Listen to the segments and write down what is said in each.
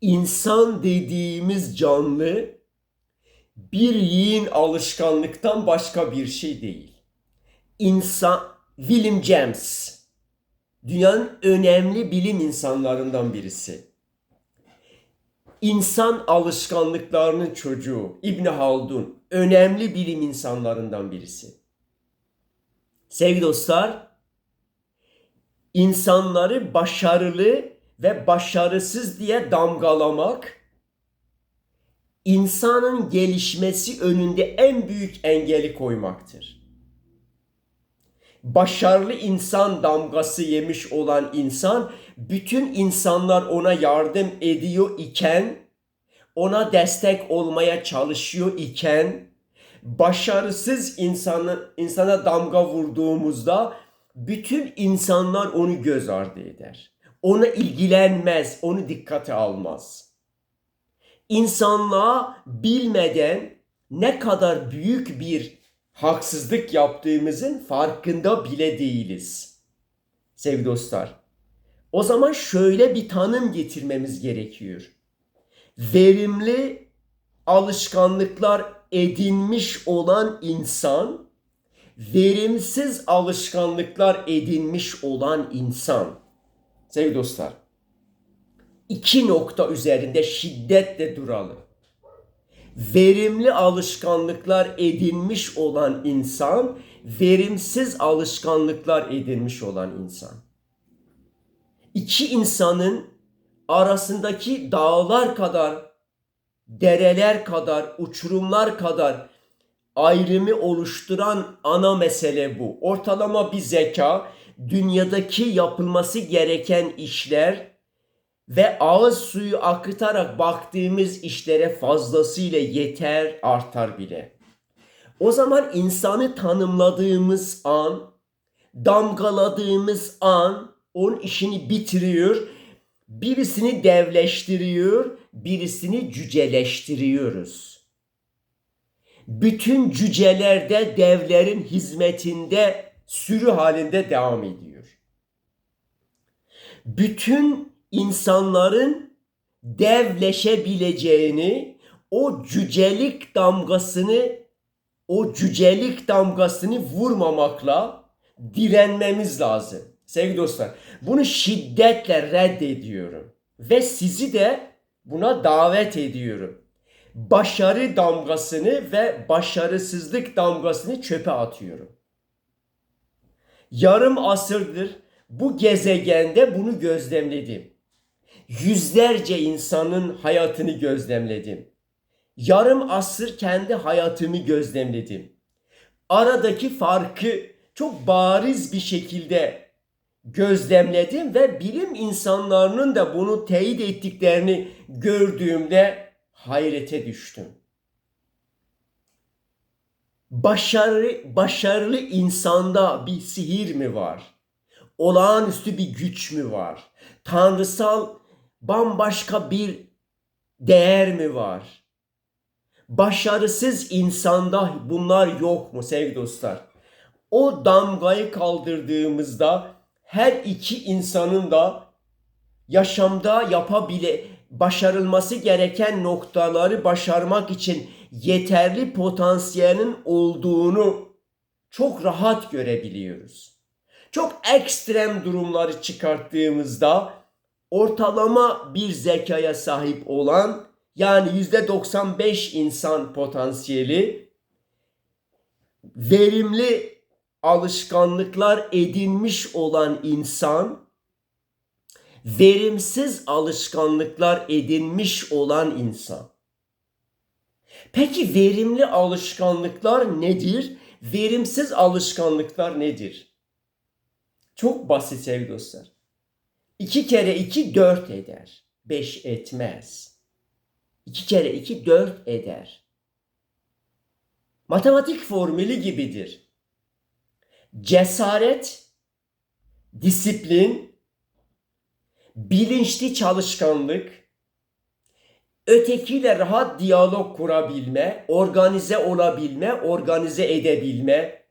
İnsan dediğimiz canlı bir yiyin alışkanlıktan başka bir şey değil. İnsan William James dünyanın önemli bilim insanlarından birisi. İnsan alışkanlıklarının çocuğu İbn Haldun önemli bilim insanlarından birisi. Sevgili dostlar, insanları başarılı ve başarısız diye damgalamak insanın gelişmesi önünde en büyük engeli koymaktır. Başarılı insan damgası yemiş olan insan bütün insanlar ona yardım ediyor iken ona destek olmaya çalışıyor iken başarısız insanı, insana damga vurduğumuzda bütün insanlar onu göz ardı eder. Ona ilgilenmez, onu dikkate almaz. İnsanlığa bilmeden ne kadar büyük bir haksızlık yaptığımızın farkında bile değiliz. Sevgili dostlar, o zaman şöyle bir tanım getirmemiz gerekiyor. Verimli alışkanlıklar edinmiş olan insan, verimsiz alışkanlıklar edinmiş olan insan. Sevgili dostlar, iki nokta üzerinde şiddetle duralım. Verimli alışkanlıklar edinmiş olan insan, verimsiz alışkanlıklar edinmiş olan insan. İki insanın arasındaki dağlar kadar, dereler kadar, uçurumlar kadar ayrımı oluşturan ana mesele bu. Ortalama bir zeka, dünyadaki yapılması gereken işler ve ağız suyu akıtarak baktığımız işlere fazlasıyla yeter, artar bile. O zaman insanı tanımladığımız an, damgaladığımız an onun işini bitiriyor. Birisini devleştiriyor, birisini cüceleştiriyoruz. Bütün cücelerde devlerin hizmetinde sürü halinde devam ediyor. Bütün insanların devleşebileceğini, o cücelik damgasını, o cücelik damgasını vurmamakla direnmemiz lazım. Sevgili dostlar, bunu şiddetle reddediyorum ve sizi de buna davet ediyorum. Başarı damgasını ve başarısızlık damgasını çöpe atıyorum. Yarım asırdır bu gezegende bunu gözlemledim. Yüzlerce insanın hayatını gözlemledim. Yarım asır kendi hayatımı gözlemledim. Aradaki farkı çok bariz bir şekilde gözlemledim ve bilim insanlarının da bunu teyit ettiklerini gördüğümde hayrete düştüm. Başarı, başarılı insanda bir sihir mi var? Olağanüstü bir güç mü var? Tanrısal bambaşka bir değer mi var? Başarısız insanda bunlar yok mu sevgili dostlar? O damgayı kaldırdığımızda her iki insanın da yaşamda yapabile başarılması gereken noktaları başarmak için yeterli potansiyelin olduğunu çok rahat görebiliyoruz. Çok ekstrem durumları çıkarttığımızda ortalama bir zekaya sahip olan yani yüzde 95 insan potansiyeli verimli alışkanlıklar edinmiş olan insan verimsiz alışkanlıklar edinmiş olan insan. Peki verimli alışkanlıklar nedir? Verimsiz alışkanlıklar nedir? Çok basit sevgili dostlar. İki kere iki dört eder. Beş etmez. İki kere iki dört eder. Matematik formülü gibidir. Cesaret, disiplin, bilinçli çalışkanlık, ötekiyle rahat diyalog kurabilme, organize olabilme, organize edebilme,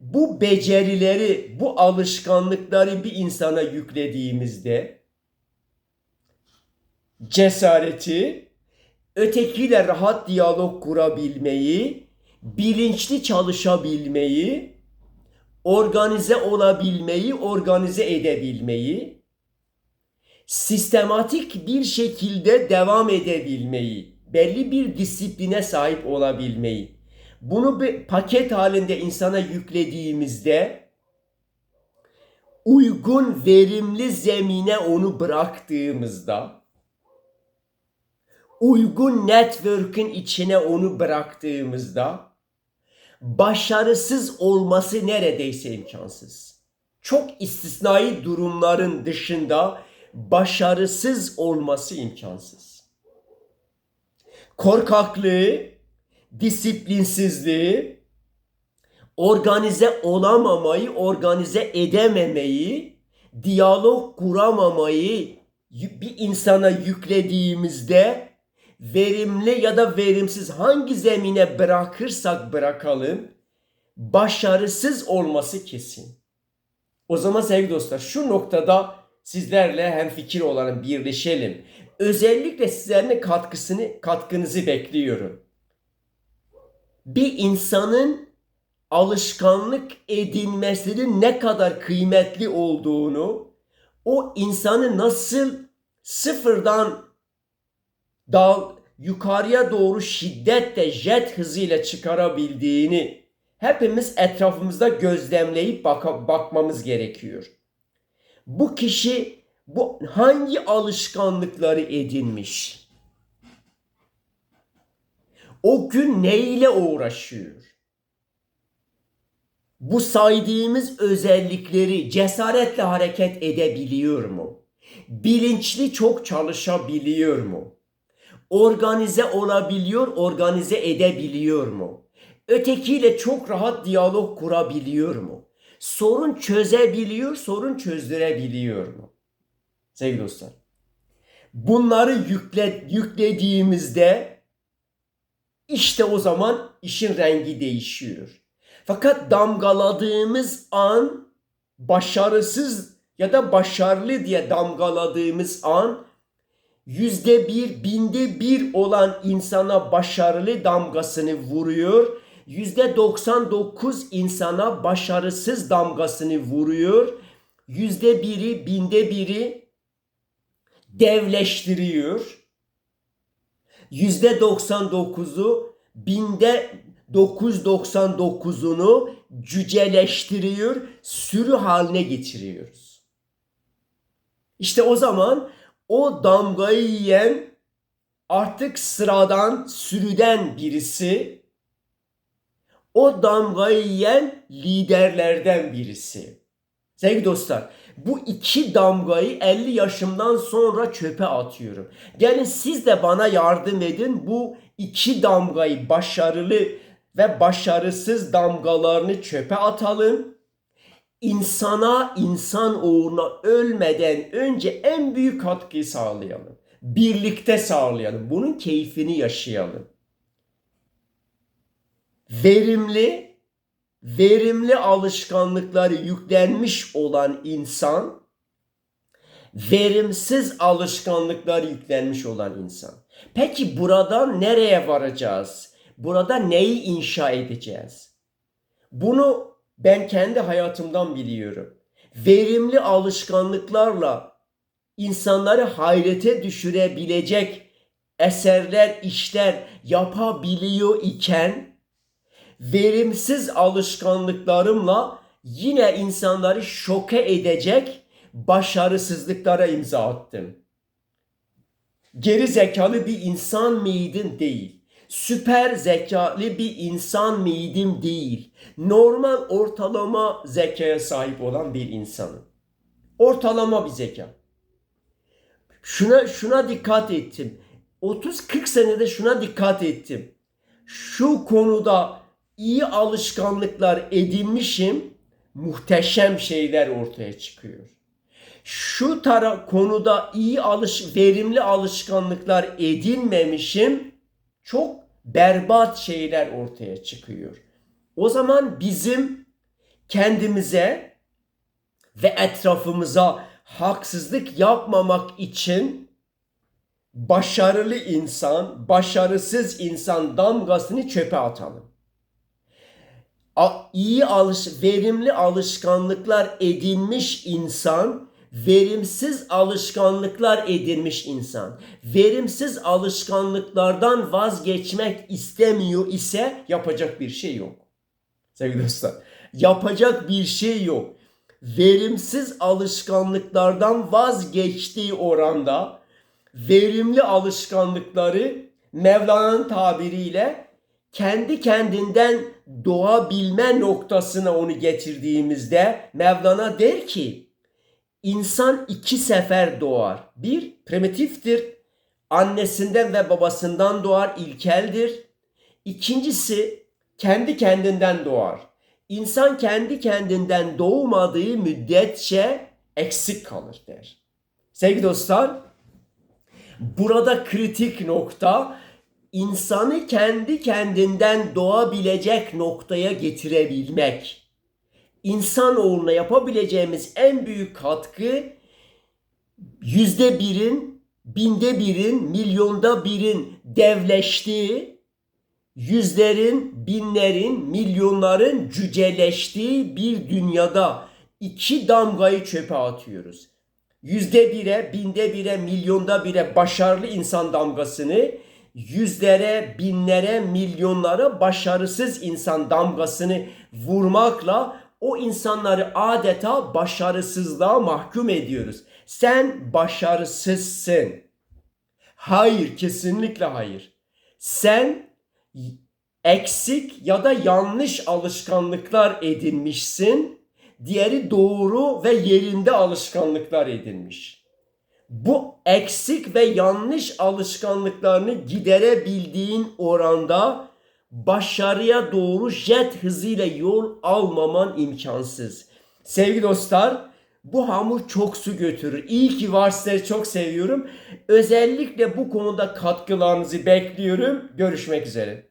bu becerileri, bu alışkanlıkları bir insana yüklediğimizde cesareti, ötekiyle rahat diyalog kurabilmeyi, bilinçli çalışabilmeyi, organize olabilmeyi, organize edebilmeyi, sistematik bir şekilde devam edebilmeyi, belli bir disipline sahip olabilmeyi. Bunu bir paket halinde insana yüklediğimizde uygun verimli zemine onu bıraktığımızda uygun network'ün içine onu bıraktığımızda başarısız olması neredeyse imkansız. Çok istisnai durumların dışında başarısız olması imkansız. Korkaklığı, disiplinsizliği, organize olamamayı, organize edememeyi, diyalog kuramamayı bir insana yüklediğimizde verimli ya da verimsiz hangi zemine bırakırsak bırakalım başarısız olması kesin. O zaman sevgili dostlar şu noktada sizlerle hem fikir olalım, birleşelim. Özellikle sizlerin katkısını, katkınızı bekliyorum. Bir insanın alışkanlık edinmesinin ne kadar kıymetli olduğunu, o insanı nasıl sıfırdan dal yukarıya doğru şiddetle jet hızıyla çıkarabildiğini hepimiz etrafımızda gözlemleyip baka, bakmamız gerekiyor. Bu kişi bu hangi alışkanlıkları edinmiş? O gün neyle uğraşıyor? Bu saydığımız özellikleri cesaretle hareket edebiliyor mu? Bilinçli çok çalışabiliyor mu? Organize olabiliyor, organize edebiliyor mu? Ötekiyle çok rahat diyalog kurabiliyor mu? Sorun çözebiliyor, sorun çözdürebiliyor mu? Sevgili dostlar. Bunları yükle, yüklediğimizde işte o zaman işin rengi değişiyor. Fakat damgaladığımız an başarısız ya da başarılı diye damgaladığımız an yüzde bir, binde bir olan insana başarılı damgasını vuruyor. Yüzde 99 insana başarısız damgasını vuruyor. Yüzde biri, binde biri devleştiriyor. Yüzde 99'u binde 999'unu cüceleştiriyor, sürü haline getiriyoruz. İşte o zaman o damgayı yiyen artık sıradan, sürüden birisi, o damgayı yiyen liderlerden birisi. Sevgili dostlar, bu iki damgayı 50 yaşımdan sonra çöpe atıyorum. Gelin siz de bana yardım edin bu iki damgayı başarılı ve başarısız damgalarını çöpe atalım. İnsana, insan uğruna ölmeden önce en büyük katkıyı sağlayalım. Birlikte sağlayalım. Bunun keyfini yaşayalım. Verimli, verimli alışkanlıkları yüklenmiş olan insan, verimsiz alışkanlıklar yüklenmiş olan insan. Peki buradan nereye varacağız? Burada neyi inşa edeceğiz? Bunu ben kendi hayatımdan biliyorum. Verimli alışkanlıklarla insanları hayrete düşürebilecek eserler, işler yapabiliyor iken verimsiz alışkanlıklarımla yine insanları şoke edecek başarısızlıklara imza attım. Geri zekalı bir insan mıydın? Değil. Süper zekalı bir insan mıydım? Değil. Normal ortalama zekaya sahip olan bir insanım. Ortalama bir zeka. Şuna şuna dikkat ettim. 30-40 senede şuna dikkat ettim. Şu konuda iyi alışkanlıklar edinmişim, muhteşem şeyler ortaya çıkıyor. Şu tara konuda iyi alış verimli alışkanlıklar edinmemişim, çok berbat şeyler ortaya çıkıyor. O zaman bizim kendimize ve etrafımıza haksızlık yapmamak için başarılı insan, başarısız insan damgasını çöpe atalım. İyi alış, verimli alışkanlıklar edinmiş insan, verimsiz alışkanlıklar edinmiş insan. Verimsiz alışkanlıklardan vazgeçmek istemiyor ise yapacak bir şey yok. Sevgili dostlar, yapacak bir şey yok. Verimsiz alışkanlıklardan vazgeçtiği oranda verimli alışkanlıkları Mevlana'nın tabiriyle kendi kendinden doğabilme noktasına onu getirdiğimizde Mevlana der ki insan iki sefer doğar. Bir primitiftir. Annesinden ve babasından doğar, ilkeldir. İkincisi kendi kendinden doğar. İnsan kendi kendinden doğmadığı müddetçe eksik kalır der. Sevgili dostlar, burada kritik nokta insanı kendi kendinden doğabilecek noktaya getirebilmek. İnsanoğluna yapabileceğimiz en büyük katkı yüzde birin, binde birin, milyonda birin devleştiği, yüzlerin, binlerin, milyonların cüceleştiği bir dünyada iki damgayı çöpe atıyoruz. Yüzde bire, binde bire, milyonda bire başarılı insan damgasını, yüzlere, binlere, milyonlara başarısız insan damgasını vurmakla o insanları adeta başarısızlığa mahkum ediyoruz. Sen başarısızsın. Hayır, kesinlikle hayır. Sen eksik ya da yanlış alışkanlıklar edinmişsin. Diğeri doğru ve yerinde alışkanlıklar edinmiş. Bu eksik ve yanlış alışkanlıklarını giderebildiğin oranda başarıya doğru jet hızıyla yol almaman imkansız. Sevgili dostlar, bu hamur çok su götürür. İyi ki var sizleri çok seviyorum. Özellikle bu konuda katkılarınızı bekliyorum. Görüşmek üzere.